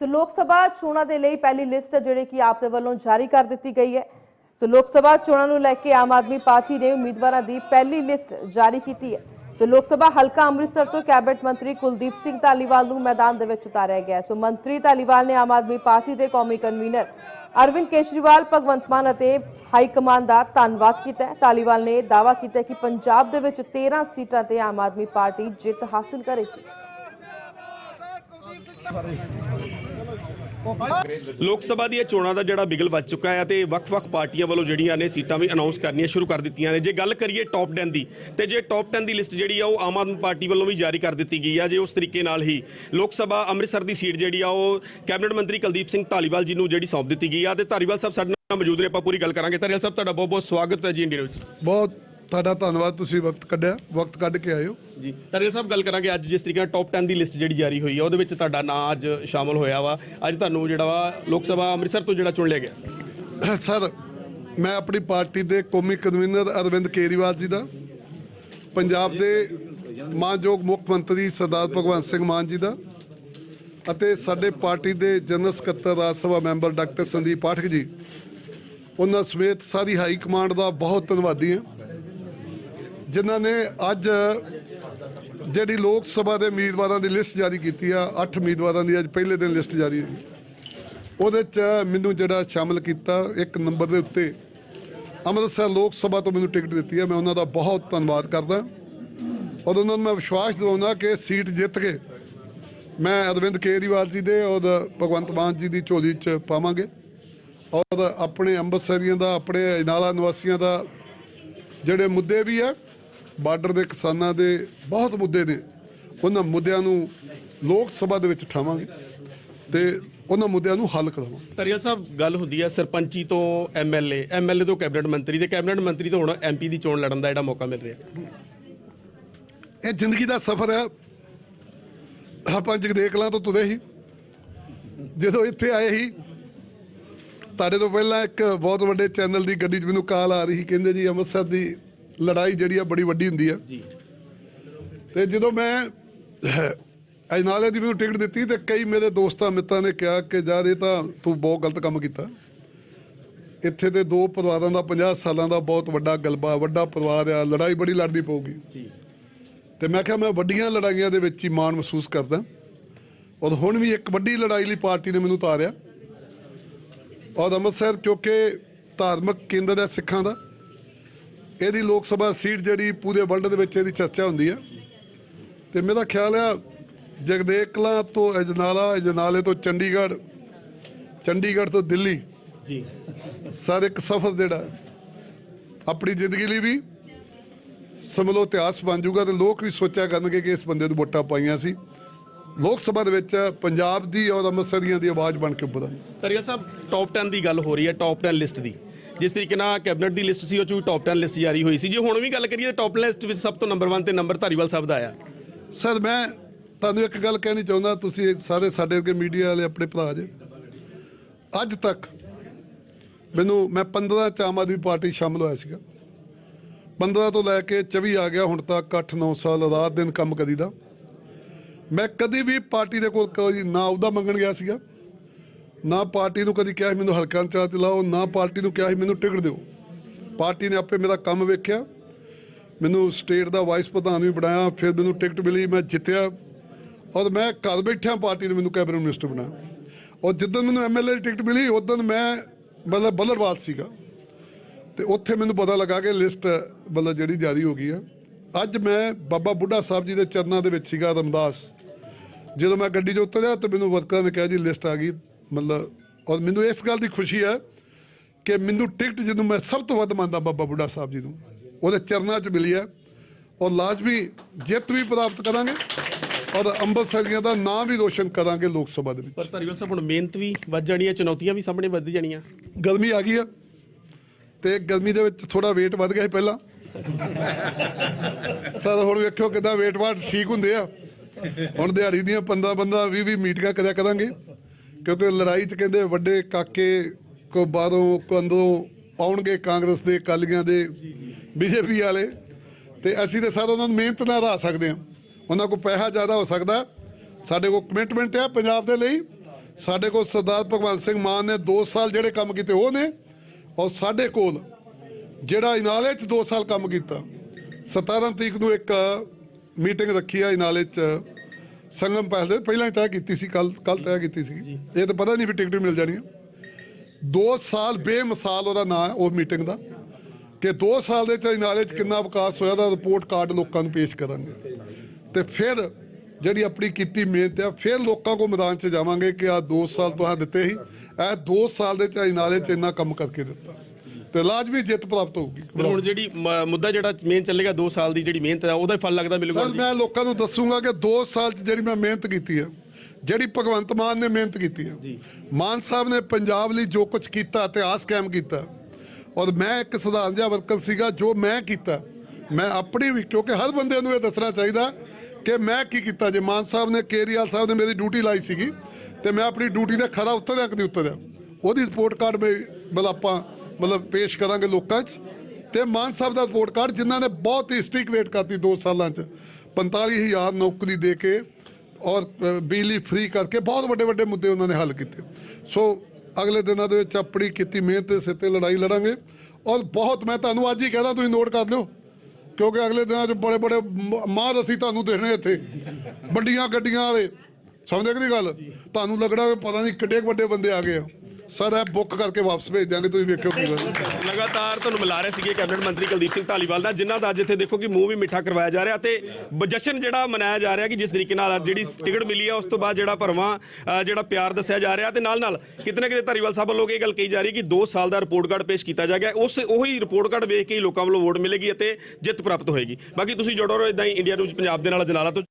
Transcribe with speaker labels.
Speaker 1: ਸੋ ਲੋਕ ਸਭਾ ਚੋਣਾਂ ਦੇ ਲਈ ਪਹਿਲੀ ਲਿਸਟ ਜਿਹੜੀ ਕਿ ਆਪ ਦੇ ਵੱਲੋਂ ਜਾਰੀ ਕਰ ਦਿੱਤੀ ਗਈ ਹੈ। ਸੋ ਲੋਕ ਸਭਾ ਚੋਣਾਂ ਨੂੰ ਲੈ ਕੇ ਆਮ ਆਦਮੀ ਪਾਰਟੀ ਨੇ ਉਮੀਦਵਾਰਾਂ ਦੀ ਪਹਿਲੀ ਲਿਸਟ ਜਾਰੀ ਕੀਤੀ ਹੈ। ਸੋ ਲੋਕ ਸਭਾ ਹਲਕਾ ਅੰਮ੍ਰਿਤਸਰ ਤੋਂ ਕੈਬਨਿਟ ਮੰਤਰੀ ਕੁਲਦੀਪ ਸਿੰਘ ਧਾਲੀਵਾਲ ਨੂੰ ਮੈਦਾਨ ਦੇ ਵਿੱਚ ਉਤਾਰਿਆ ਗਿਆ ਸੋ ਮੰਤਰੀ ਧਾਲੀਵਾਲ ਨੇ ਆਮ ਆਦਮੀ ਪਾਰਟੀ ਦੇ ਕੌਮੀ ਕਨਵੀਨਰ ਅਰਵਿੰਦ ਕੇਜਰੀਵਾਲ, ਭਗਵੰਤ ਮਾਨ ਅਤੇ ਹਾਈ ਕਮਾਂਡ ਦਾ ਧੰਨਵਾਦ ਕੀਤਾ ਹੈ। ਧਾਲੀਵਾਲ ਨੇ ਦਾਅਵਾ ਕੀਤਾ ਕਿ ਪੰਜਾਬ ਦੇ ਵਿੱਚ 13 ਸੀਟਾਂ ਤੇ ਆਮ ਆਦਮੀ ਪਾਰਟੀ ਜਿੱਤ ਹਾਸਲ ਕਰੇਗੀ।
Speaker 2: ਲੋਕ ਸਭਾ ਦੀਆਂ ਚੋਣਾਂ ਦਾ ਜਿਹੜਾ ਬਿਗਲ ਵੱਜ ਚੁੱਕਾ ਹੈ ਤੇ ਵੱਖ-ਵੱਖ ਪਾਰਟੀਆਂ ਵੱਲੋਂ ਜਿਹੜੀਆਂ ਨੇ ਸੀਟਾਂ ਵੀ ਅਨਾਉਂਸ ਕਰਨੀਆਂ ਸ਼ੁਰੂ ਕਰ ਦਿੱਤੀਆਂ ਨੇ। ਜੇ ਗੱਲ ਕਰੀਏ ਟੌਪ 10 ਦੀ, ਤੇ ਜੇ ਟੌਪ 10 ਦੀ ਲਿਸਟ ਜਿਹੜੀ ਆ ਉਹ ਆਮ ਆਦਮੀ ਪਾਰਟੀ ਵੱਲੋਂ ਵੀ ਜਾਰੀ ਕਰ ਦਿੱਤੀ ਗਈ ਆ, ਜੇ ਉਸ ਤਰੀਕੇ ਨਾਲ ਹੀ ਲੋਕ ਸਭਾ ਅੰਮ੍ਰਿਤਸਰ ਦੀ ਸੀਟ ਜਿਹੜੀ ਆ ਉਹ ਕੈਬਨਿਟ ਮੰਤਰੀ ਕੁਲਦੀਪ ਸਿੰਘ ਧਾਲੀਵਾਲ ਜੀ ਨੂੰ ਜਿਹੜੀ ਸੌਂਪ ਦਿੱਤੀ ਗਈ ਆ, ਤੇ ਧਾਲੀਵਾਲ ਸਾਹਿਬ ਸਾਡੇ ਨਾਲ ਮੌਜੂਦ ਨੇ, ਆਪਾਂ ਪੂਰੀ ਗੱਲ ਕਰਾਂਗੇ। ਧਾਲੀਵਾਲ ਸਾਹਿਬ, ਤੁਹਾਡਾ ਬਹੁਤ-ਬਹੁਤ ਸਵਾਗਤ ਹੈ ਜੀ ਇੰਡੀਆ ਵਿੱਚ।
Speaker 3: ਬਹੁਤ ਤੁਹਾਡਾ ਧੰਨਵਾਦ ਤੁਸੀਂ ਵਕਤ ਕੱਢਿਆ ਵਕਤ ਕੱਢ ਕੇ ਹੋ
Speaker 2: ਜੀ ਧਾਲੀਵਾਲ ਸਾਹਿਬ ਗੱਲ ਕਰਾਂਗੇ ਅੱਜ ਜਿਸ ਤਰੀਕੇ ਨਾਲ ਟੌਪ 10 ਦੀ ਲਿਸਟ ਜਿਹੜੀ ਜਾਰੀ ਹੋਈ ਆ ਉਹਦੇ ਵਿੱਚ ਤੁਹਾਡਾ ਨਾਂ ਅੱਜ ਸ਼ਾਮਲ ਹੋਇਆ ਵਾ। ਅੱਜ ਤੁਹਾਨੂੰ ਜਿਹੜਾ ਵਾ ਲੋਕ ਸਭਾ ਅੰਮ੍ਰਿਤਸਰ ਤੋਂ ਜਿਹੜਾ ਚੁਣ ਲਿਆ ਗਿਆ।
Speaker 3: ਸਰ ਮੈਂ ਆਪਣੀ ਪਾਰਟੀ ਦੇ ਕੌਮੀ ਕਨਵੀਨਰ ਅਰਵਿੰਦ ਕੇਜਰੀਵਾਲ ਜੀ ਦਾ ਪੰਜਾਬ ਦੇ ਮਾਨਯੋਗ ਮੁੱਖ ਮੰਤਰੀ ਸਰਦਾਰ ਭਗਵੰਤ ਸਿੰਘ ਮਾਨ ਜੀ ਦਾ ਅਤੇ ਸਾਡੇ ਪਾਰਟੀ ਦੇ ਜਨਰਲ ਸਕੱਤਰ ਰਾਜ ਸਭਾ ਮੈਂਬਰ ਡਾਕਟਰ ਸੰਦੀਪ ਪਾਠਕ ਜੀ। ਉਹਨਾਂ ਸਮੇਤ ਸਾਰੀ ਹਾਈ ਕਮਾਂਡ ਦਾ ਬਹੁਤ ਧੰਨਵਾਦੀ ਹਾਂ। ਜਿਨ੍ਹਾਂ ਨੇ ਅੱਜ ਜਿਹੜੀ ਲੋਕ ਸਭਾ ਦੇ ਉਮੀਦਵਾਰਾਂ ਦੀ ਲਿਸਟ ਜਾਰੀ ਕੀਤੀ ਆ 8 ਉਮੀਦਵਾਰਾਂ ਦੀ ਅੱਜ ਪਹਿਲੇ ਦਿਨ ਲਿਸਟ ਜਾਰੀ ਹੋਈ। ਉਹਦੇ ਚ ਮੈਨੂੰ ਜਿਹੜਾ ਸ਼ਾਮਲ ਕੀਤਾ, ਇੱਕ ਨੰਬਰ ਦੇ ਉੱਤੇ ਅੰਮ੍ਰਿਤਸਰ ਲੋਕ ਸਭਾ ਤੋਂ ਮੈਨੂੰ ਟਿਕਟ ਦਿੱਤੀ ਹੈ ਮੈਂ ਉਹਨਾਂ ਦਾ ਬਹੁਤ ਧੰਨਵਾਦ ਕਰਦਾ। ਔਰ ਉਹਨਾਂ ਨੂੰ ਮੈਂ ਵਿਸ਼ਵਾਸ ਦਿਵਾਉਂਦਾ ਕਿ ਸੀਟ ਜਿੱਤ ਕੇ ਮੈਂ ਅਰਵਿੰਦ ਕੇਜਰੀਵਾਲ ਜੀ ਦੇ ਔਰ ਭਗਵੰਤ ਮਾਨ ਜੀ ਦੀ ਝੋਲੀ 'ਚ ਪਾਵਾਂਗੇ। ਔਰ ਆਪਣੇ ਅੰਮ੍ਰਿਤਸਰੀਆਂ ਦਾ, ਆਪਣੇ ਇਨਾਲਾ ਨਿਵਾਸੀਆਂ ਦਾ ਜਿਹੜੇ ਮੁੱਦੇ ਵੀ ਆ ਬਾਰਡਰ ਦੇ ਕਿਸਾਨਾਂ ਦੇ ਬਹੁਤ ਮੁੱਦੇ ਨੇ। ਉਹਨਾਂ ਮੁੱਦਿਆਂ ਨੂੰ ਲੋਕ ਸਭਾ ਦੇ ਵਿੱਚ ਉਠਾਵਾਂਗੇ ਤੇ ਉਹਨਾਂ ਮੁੱਦਿਆਂ ਨੂੰ ਹੱਲ ਕਰਾਵਾਂਗੇ।
Speaker 2: ਧਰੀਵਾਲ ਸਾਹਿਬ ਗੱਲ ਹੁੰਦੀ ਹੈ ਸਰਪੰਚੀ ਤੋਂ ਐਮਐਲਏ ਐਮਐਲਏ ਤੋਂ ਕੈਬਨਿਟ ਮੰਤਰੀ ਤੇ ਕੈਬਨਿਟ ਮੰਤਰੀ ਤੋਂ ਹੁਣ ਐਮਪੀ ਦੀ ਚੋਣ ਲੜਨ ਦਾ ਜਿਹੜਾ ਮੌਕਾ ਮਿਲ ਰਿਹਾ।
Speaker 3: ਇਹ ਜ਼ਿੰਦਗੀ ਦਾ ਸਫ਼ਰ ਹੈ ਆਪਾਂ ਜਗਦੇਕਲਾਂ ਤੋਂ ਤੁਰੇ ਸੀ। ਜਦੋਂ ਇੱਥੇ ਆਏ ਸੀ ਤੁਹਾਡੇ ਤੋਂ ਪਹਿਲਾਂ ਇੱਕ ਬਹੁਤ ਵੱਡੇ ਚੈਨਲ ਦੀ ਗੱਡੀ 'ਚ ਮੈਨੂੰ ਕਾਲ ਆ ਰਹੀ ਸੀ ਕਹਿੰਦੇ ਜੀ ਅੰਮ੍ਰਿਤਸਰ ਦੀ ਲੜਾਈ ਜਿਹੜੀ ਆ ਬੜੀ ਵੱਡੀ ਹੁੰਦੀ ਆ।
Speaker 2: ਜੀ।
Speaker 3: ਤੇ ਜਦੋਂ ਮੈਂ ਅਜਨਾਲੇ ਦੀ ਮੈਨੂੰ ਟਿਕਟ ਦਿੱਤੀ ਤੇ ਕਈ ਮੇਰੇ ਦੋਸਤਾਂ ਮਿੱਤਰਾਂ ਨੇ ਕਿਹਾ ਕਿ ਯਾਰ ਇਹ ਤਾਂ ਤੂੰ ਬਹੁਤ ਗਲਤ ਕੰਮ ਕੀਤਾ। ਇੱਥੇ ਤੇ ਦੋ ਪਰਿਵਾਰਾਂ ਦਾ 50 ਸਾਲਾਂ ਦਾ ਬਹੁਤ ਵੱਡਾ ਗਲਬਾ ਵੱਡਾ ਪਰਿਵਾਰ ਆ ਲੜਾਈ ਬੜੀ ਲੜਨੀ ਪਊਗੀ।
Speaker 2: ਜੀ।
Speaker 3: ਤੇ ਮੈਂ ਕਿਹਾ ਮੈਂ ਵੱਡੀਆਂ ਲੜਾਈਆਂ ਦੇ ਵਿੱਚ ਹੀ ਮਾਣ ਮਹਿਸੂਸ ਕਰਦਾ। ਔਰ ਹੁਣ ਵੀ ਇੱਕ ਵੱਡੀ ਲੜਾਈ ਲਈ ਪਾਰਟੀ ਨੇ ਮੈਨੂੰ ਉਤਾਰਿਆ। ਔਰ ਅੰਮ੍ਰਿਤਸਰ ਕਿਉਂਕਿ ਧਾਰਮਿਕ ਕੇਂਦਰ ਹੈ ਸਿੱਖਾਂ ਦਾ। ਇਹਦੀ ਲੋਕ ਸਭਾ ਸੀਟ ਜਿਹੜੀ ਪੂਰੇ ਵਰਲਡ ਦੇ ਵਿੱਚ ਇਹਦੀ ਚਰਚਾ ਹੁੰਦੀ ਹੈ ਤੇ ਮੇਰਾ ਖਿਆਲ ਹੈ ਜਗਦੇਕਲਾਂ ਤੋਂ ਅਜਨਾਲਾ ਅਜਨਾਲੇ ਤੋਂ ਚੰਡੀਗੜ੍ਹ ਚੰਡੀਗੜ੍ਹ ਤੋਂ ਦਿੱਲੀ
Speaker 2: ਜੀ।
Speaker 3: ਸਾਰੇ ਇੱਕ ਸਫ਼ਰ ਜਿਹੜਾ ਆਪਣੀ ਜ਼ਿੰਦਗੀ ਲਈ ਵੀ ਸਮਲੋ ਇਤਿਹਾਸ ਬਣ ਜਾਊਗਾ ਤੇ ਲੋਕ ਵੀ ਸੋਚਿਆ ਕਰਨਗੇ ਕਿ ਇਸ ਬੰਦੇ ਨੂੰ ਵੋਟਾਂ ਪਾਈਆਂ ਸੀ। ਲੋਕ ਸਭਾ ਦੇ ਵਿੱਚ ਪੰਜਾਬ ਦੀ ਔਰ ਅੰਮ੍ਰਿਤਸਰੀਆਂ ਦੀ ਆਵਾਜ਼ ਬਣ ਕੇ ਉੱਭਰਨ
Speaker 2: ਧਰੀਵਾਲ ਸਾਹਿਬ ਟੌਪ 10 ਦੀ ਗੱਲ ਹੋ ਰਹੀ ਹੈ ਟੌਪ 10 ਲਿਸਟ ਦੀ। ਜਿਸ ਤਰੀਕੇ ਨਾਲ ਕੈਬਨਿਟ ਦੀ ਲਿਸਟ ਸੀ, ਉਹ ਚ ਵੀ ਟੌਪ 10 ਲਿਸਟ ਜਾਰੀ ਹੋਈ ਸੀ। ਜੇ ਹੁਣ ਵੀ ਗੱਲ ਕਰੀਏ ਤਾਂ ਟੌਪ ਲਿਸਟ ਵਿੱਚ ਸਭ ਤੋਂ ਨੰਬਰ 1 ਤੇ ਨੰਬਰ ਧਾਰੀਵਾਲ ਸਾਹਿਬ ਦਾ ਆਇਆ।
Speaker 3: ਸਰ, ਮੈਂ ਤੁਹਾਨੂੰ ਇੱਕ ਗੱਲ ਕਹਿਣੀ ਚਾਹੁੰਦਾ, ਤੁਸੀਂ ਸਾਰੇ ਸਾਡੇ ਅੱਗੇ ਮੀਡੀਆ ਵਾਲੇ ਆਪਣੇ ਭਰਾ ਜੇ। ਅੱਜ ਤੱਕ ਮੈਨੂੰ, ਮੈਂ 15 ਚ ਆਮ ਆਦਮੀ ਪਾਰਟੀ ਸ਼ਾਮਲ ਹੋਇਆ ਸੀਗਾ। 15 ਤੋਂ ਲੈ ਕੇ 24 ਆ ਗਿਆ, ਹੁਣ ਤੱਕ 8-9 ਸਾਲ ਰਾਤ ਦਿਨ ਕੰਮ ਕਰੀਦਾ। ਮੈਂ ਕਦੀ ਵੀ ਪਾਰਟੀ ਦੇ ਕੋਲ ਕੋਈ ਨਾ ਉਹਦਾ ਮੰਗਣ ਗਿਆ ਸੀਗਾ। ਨਾ ਪਾਰਟੀ ਨੂੰ ਕਦੀ ਕਿਹਾ ਸੀ ਮੈਨੂੰ ਹਲਕਾ ਇੰਚਾਰਜ ਲਾਓ, ਨਾ ਪਾਰਟੀ ਨੂੰ ਕਿਹਾ ਸੀ ਮੈਨੂੰ ਟਿਕਟ ਦਿਓ। ਪਾਰਟੀ ਨੇ ਆਪੇ ਮੇਰਾ ਕੰਮ ਵੇਖਿਆ। ਮੈਨੂੰ ਸਟੇਟ ਦਾ ਵਾਈਸ ਪ੍ਰਧਾਨ ਵੀ ਬਣਾਇਆ, ਫਿਰ ਮੈਨੂੰ ਟਿਕਟ ਮਿਲੀ, ਮੈਂ ਜਿੱਤਿਆ। ਔਰ ਮੈਂ ਘਰ ਬੈਠਿਆਂ ਪਾਰਟੀ ਨੇ ਮੈਨੂੰ ਕੈਬਨਿਟ ਮਿਨਿਸਟਰ ਬਣਾਇਆ। ਔਰ ਜਿੱਦਣ ਮੈਨੂੰ ਐਮਐਲਏ ਦੀ ਟਿਕਟ ਮਿਲੀ ਉਦੋਂ ਮੈਂ ਮਤਲਬ ਬੱਲਰਵਾਲ ਸੀਗਾ। ਤੇ ਉੱਥੇ ਮੈਨੂੰ ਪਤਾ ਲੱਗਾ ਕਿ ਲਿਸਟ ਮਤਲਬ ਜਿਹੜੀ ਜਾਰੀ ਹੋ ਗਈ ਆ। ਅੱਜ ਮੈਂ ਬਾਬਾ ਬੁੱਢਾ ਸਾਹਿਬ ਜੀ ਦੇ ਚਰਨਾਂ ਦੇ ਵਿੱਚ ਸੀਗਾ ਰਮਦਾਸ। ਜਦੋਂ ਮੈਂ ਗੱਡੀ 'ਚ ਉਤਰਿਆ ਤਾਂ ਮੈਨੂੰ ਵਰਕਰਾਂ ਨੇ ਕਿਹਾ ਜੀ, ਲਿਸਟ ਆ ਗਈ। ਮਤਲਬ ਔਰ ਮੈਨੂੰ ਇਸ ਗੱਲ ਦੀ ਖੁਸ਼ੀ ਹੈ ਕਿ ਮੈਨੂੰ ਟਿਕਟ ਜਦੋਂ ਮੈਂ ਸਭ ਤੋਂ ਵੱਧ ਮੰਨਦਾ ਬਾਬਾ ਬੁੱਢਾ ਸਾਹਿਬ ਜੀ ਨੂੰ ਉਹਦੇ ਚਰਨਾਂ 'ਚ ਮਿਲੀ ਹੈ। ਔਰ ਲਾਜ਼ਮੀ ਜਿੱਤ ਵੀ ਪ੍ਰਾਪਤ ਕਰਾਂਗੇ ਔਰ ਅੰਮ੍ਰਿਤਸਰੀਆਂ ਦਾ ਨਾਂ ਵੀ ਰੋਸ਼ਨ ਕਰਾਂਗੇ ਲੋਕ ਸਭਾ ਦੇ ਵਿੱਚ।
Speaker 2: ਪਰ ਧਾਰੀਵਾਲ ਸਾਹਿਬ ਹੁਣ ਮਿਹਨਤ ਵੀ ਵੱਧ ਜਾਣੀ ਹੈ ਚੁਣੌਤੀਆਂ ਵੀ ਸਾਹਮਣੇ ਵੱਧ ਜਾਣੀਆਂ।
Speaker 3: ਗਰਮੀ ਆ ਗਈ ਆ ਤੇ ਗਰਮੀ ਦੇ ਵਿੱਚ ਥੋੜਾ weight ਵੱਧ ਗਿਆ ਸੀ ਪਹਿਲਾਂ। ਸਰ ਹੁਣ ਵੇਖਿਓ ਕਿਦਾਂ weight ਵਾਟ ਠੀਕ ਹੁੰਦੇ ਆ। ਹੁਣ ਦਿਹਾੜੀ ਦੀਆਂ 15 15 20 20 ਮੀਟਿੰਗਾਂ ਕਰਿਆ ਕਰਾਂਗੇ। ਕਿਉਂਕਿ ਲੜਾਈ 'ਚ ਕਹਿੰਦੇ ਵੱਡੇ ਕਾਕੇ ਕੋ ਬਾਹਰੋਂ ਕੋ ਅੰਦਰੋਂ ਆਉਣਗੇ ਕਾਂਗਰਸ ਦੇ ਅਕਾਲੀਆਂ ਦੇ ਬੀਜੇਪੀ ਵਾਲੇ। ਤੇ ਅਸੀਂ ਤੇ ਸਰ ਉਹਨਾਂ ਨੂੰ ਮਿਹਨਤ ਨਾਲ ਹਰਾ ਸਕਦੇ ਹਾਂ। ਉਹਨਾਂ ਕੋਲ ਪੈਸਾ ਜ਼ਿਆਦਾ ਹੋ ਸਕਦਾ। ਸਾਡੇ ਕੋਲ ਕਮਿਟਮੈਂਟ ਹੈ ਪੰਜਾਬ ਦੇ ਲਈ। ਸਾਡੇ ਕੋਲ ਸਰਦਾਰ ਭਗਵੰਤ ਸਿੰਘ ਮਾਨ ਨੇ 2 ਸਾਲ ਜਿਹੜੇ ਕੰਮ ਕੀਤੇ ਉਹ ਨੇ। ਔਰ ਸਾਡੇ ਕੋਲ ਜਿਹੜਾ ਇਨਾਲੇ 'ਚ 2 ਸਾਲ ਕੰਮ ਕੀਤਾ। 17 ਤਰੀਕ ਨੂੰ ਇੱਕ ਮੀਟਿੰਗ ਰੱਖੀ ਆ ਇਨਾਲੇ 'ਚ। ਸੰਗਮ ਪੈਲਸ ਦੇ ਪਹਿਲਾਂ ਹੀ ਤੈਅ ਕੀਤੀ ਸੀ ਕੱਲ ਕੱਲ ਤੈਅ ਕੀਤੀ ਸੀ ਇਹ ਤਾਂ ਪਤਾ ਨਹੀਂ ਵੀ ਟਿਕਟ ਮਿਲ ਜਾਣੀ ਹੈ 2 ਸਾਲ ਬੇਮਿਸਾਲ ਉਹਦਾ ਨਾਂ ਹੈ ਉਹ ਮੀਟਿੰਗ ਦਾ। ਕਿ 2 ਸਾਲ ਦੇ ਚ ਇਨਾਲੇ 'ਚ ਕਿੰਨਾ ਵਿਕਾਸ ਹੋਇਆ ਦਾ ਰਿਪੋਰਟ ਕਾਰਡ ਲੋਕਾਂ ਨੂੰ ਪੇਸ਼ ਕਰਾਂਗੇ। ਤੇ ਫਿਰ ਜਿਹੜੀ ਆਪਣੀ ਕੀਤੀ ਮਿਹਨਤ ਆ ਫਿਰ ਲੋਕਾਂ ਕੋ ਮੈਦਾਨ 'ਚ ਜਾਵਾਂਗੇ ਕਿ ਆ 2 ਸਾਲ ਤੁਹਾਂ ਦਿੱਤੇ ਸੀ ਇਹ 2 ਸਾਲ ਦੇ ਚ ਇਨਾਲੇ 'ਚ ਇੰਨਾ ਕੰਮ ਕਰਕੇ ਦਿੱਤਾ। ਤੇ ਲਾਜ਼ਮੀ ਜਿੱਤ ਪ੍ਰਾਪਤ ਹੋਊਗੀ।
Speaker 2: ਹੁਣ ਜਿਹੜੀ ਮ- ਮੁੱਦਾ ਜਿਹੜਾ ਮੇਨ ਚੱਲੇਗਾ 2 ਸਾਲ ਦੀ ਜਿਹੜੀ ਮਿਹਨਤ ਹੈ ਉਹਦਾ ਹੀ ਫਲ ਲੱਗਦਾ ਮਿਲੂਗਾ
Speaker 3: ਸਰ ਮੈਂ ਲੋਕਾਂ ਨੂੰ ਦੱਸੂਗਾ ਕਿ 2 ਸਾਲ 'ਚ ਜਿਹੜੀ ਮੈਂ ਮਿਹਨਤ ਕੀਤੀ ਹੈ ਜਿਹੜੀ ਭਗਵੰਤ ਮਾਨ ਨੇ ਮਿਹਨਤ ਕੀਤੀ ਹੈ ਮਾਨ ਸਾਹਿਬ ਨੇ ਪੰਜਾਬ ਲਈ ਜੋ ਕੁਝ ਕੀਤਾ ਇਤਿਹਾਸ ਕਾਇਮ ਕੀਤਾ ਔਰ ਮੈਂ ਇੱਕ ਸਧਾਰਨ ਜਿਹਾ ਵਰਕਰ ਸੀਗਾ ਜੋ ਮੈਂ ਕੀਤਾ ਮੈਂ ਆਪਣੀ ਵੀ ਕਿਉਂਕਿ ਹਰ ਬੰਦੇ ਨੂੰ ਇਹ ਦੱਸਣਾ ਚਾਹੀਦਾ ਕਿ ਮੈਂ ਕੀ ਕੀਤਾ ਜੇ ਮਾਨ ਸਾਹਿਬ ਨੇ ਕੇਰੀਵਾਲ ਸਾਹਿਬ ਨੇ ਮੇਰੀ ਡਿਊਟੀ ਲਾਈ ਸੀਗੀ ਤੇ ਮੈਂ ਆਪਣੀ ਡਿਊਟੀ ਤੇ ਖਰਾ ਉਤਰਿਆ ਕਿ ਨਹੀਂ ਉਤਰਿਆ ਉਹਦੀ ਰਿਪੋਰਟ ਕਾਰਡ ਮੈਂ ਮਤਲਬ ਆਪਾਂ ਮਤਲਬ ਪੇਸ਼ ਕਰਾਂਗੇ ਲੋਕਾਂ 'ਚ। ਤੇ ਮਾਨ ਸਾਹਿਬ ਦਾ ਰਿਪੋਰਟ ਕਾਰਡ ਜਿਨ੍ਹਾਂ ਨੇ ਬਹੁਤ ਹਿਸਟਰੀ ਕ੍ਰੀਏਟ ਕਰਤੀ 2 ਸਾਲਾਂ 'ਚ। 45000 ਨੌਕਰੀ ਦੇ ਕੇ ਔਰ ਬਿਜਲੀ ਫ੍ਰੀ ਕਰਕੇ ਬਹੁਤ ਵੱਡੇ ਵੱਡੇ ਮੁੱਦੇ ਉਹਨਾਂ ਨੇ ਹੱਲ ਕੀਤੇ। ਸੋ ਅਗਲੇ ਦਿਨਾਂ ਦੇ ਵਿੱਚ ਆਪਣੀ ਕੀਤੀ ਮਿਹਨਤ ਦੇ ਸਿਰ ਤੇ ਲੜਾਈ ਲੜਾਂਗੇ। ਔਰ ਬਹੁਤ ਮੈਂ ਤੁਹਾਨੂੰ ਅੱਜ ਹੀ ਕਹਿੰਦਾ ਤੁਸੀਂ ਨੋਟ ਕਰ ਲਿਓ। ਕਿਉਂਕਿ ਅਗਲੇ ਦਿਨਾਂ 'ਚ ਬੜੇ ਬੜੇ ਮਾਦ ਅਸੀਂ ਤੁਹਾਨੂੰ ਦੇਖਣੇ ਇੱਥੇ। ਵੱਡੀਆਂ ਗੱਡੀਆਂ ਵਾਲੇ। ਸਮਝਦੇ ਕਿ ਨਹੀਂ ਗੱਲ? ਤੁਹਾਨੂੰ ਲੱਗਣਾ ਪਤਾ ਨਹੀਂ ਕਿੱਡੇ ਵੱਡੇ ਬੰਦੇ ਆ ਗਏ ਆ। ਸਰ ਇਹ ਬੁੱਕ ਕਰਕੇ ਵਾਪਸ ਭੇਜ ਦਿਆਂਗੇ ਤੁਸੀਂ ਵੇਖਿਓ ਕੀ ਗੱਲ।
Speaker 2: ਲਗਾਤਾਰ ਤੁਹਾਨੂੰ ਮਿਲਾ ਰਹੇ ਸੀਗੇ ਕੈਬਨਿਟ ਮੰਤਰੀ ਕੁਲਦੀਪ ਸਿੰਘ ਧਾਲੀਵਾਲ ਦਾ ਜਿਨ੍ਹਾਂ ਦਾ ਅੱਜ ਇੱਥੇ ਦੇਖੋ ਕਿ ਮੂੰਹ ਵੀ ਮਿੱਠਾ ਕਰਵਾਇਆ ਜਾ ਰਿਹਾ ਤੇ ਬ- ਜਸ਼ਨ ਜਿਹੜਾ ਮਨਾਇਆ ਜਾ ਰਿਹਾ ਕਿ ਜਿਸ ਤਰੀਕੇ ਨਾਲ ਅੱਜ ਜਿਹੜੀ ਟਿਕਟ ਮਿਲੀ ਹੈ ਉਸ ਤੋਂ ਬਾਅਦ ਜਿਹੜਾ ਭਰਵਾਂ ਅ, ਜਿਹੜਾ ਪਿਆਰ ਦੱਸਿਆ ਜਾ ਰਿਹਾ ਤੇ ਨਾਲ ਨਾਲ ਕਿਤੇ ਨਾ ਕਿਤੇ ਧਾਲੀਵਾਲ ਸਾਹਿਬ ਵੱਲੋਂ ਇਹ ਗੱਲ ਕਹੀ ਜਾ ਰਹੀ ਕਿ 2 ਸਾਲ ਦਾ ਰਿਪੋਰਟ ਕਾਰਡ ਪੇਸ਼ ਕੀਤਾ ਜਾ ਗਿਆ ਉਸ ਉਹੀ ਰਿਪੋਰਟ ਕਾਰਡ ਵੇਖ ਕੇ ਹੀ ਲੋਕਾਂ ਵੱਲੋਂ ਵੋਟ ਮਿਲੇਗੀ ਅਤੇ ਜਿੱਤ ਪ੍ਰਾਪਤ ਹੋਏਗੀ। ਬਾਕੀ ਤੁਸੀਂ ਜੁੜੋ ਰਹੋ ਇਦਾਂ ਹੀ ਇੰਡੀਆ ਨਿਊਜ਼ ਪੰਜਾਬ ਦੇ ਨਾਲ ਜਲਾਲਾ ਤੋਂ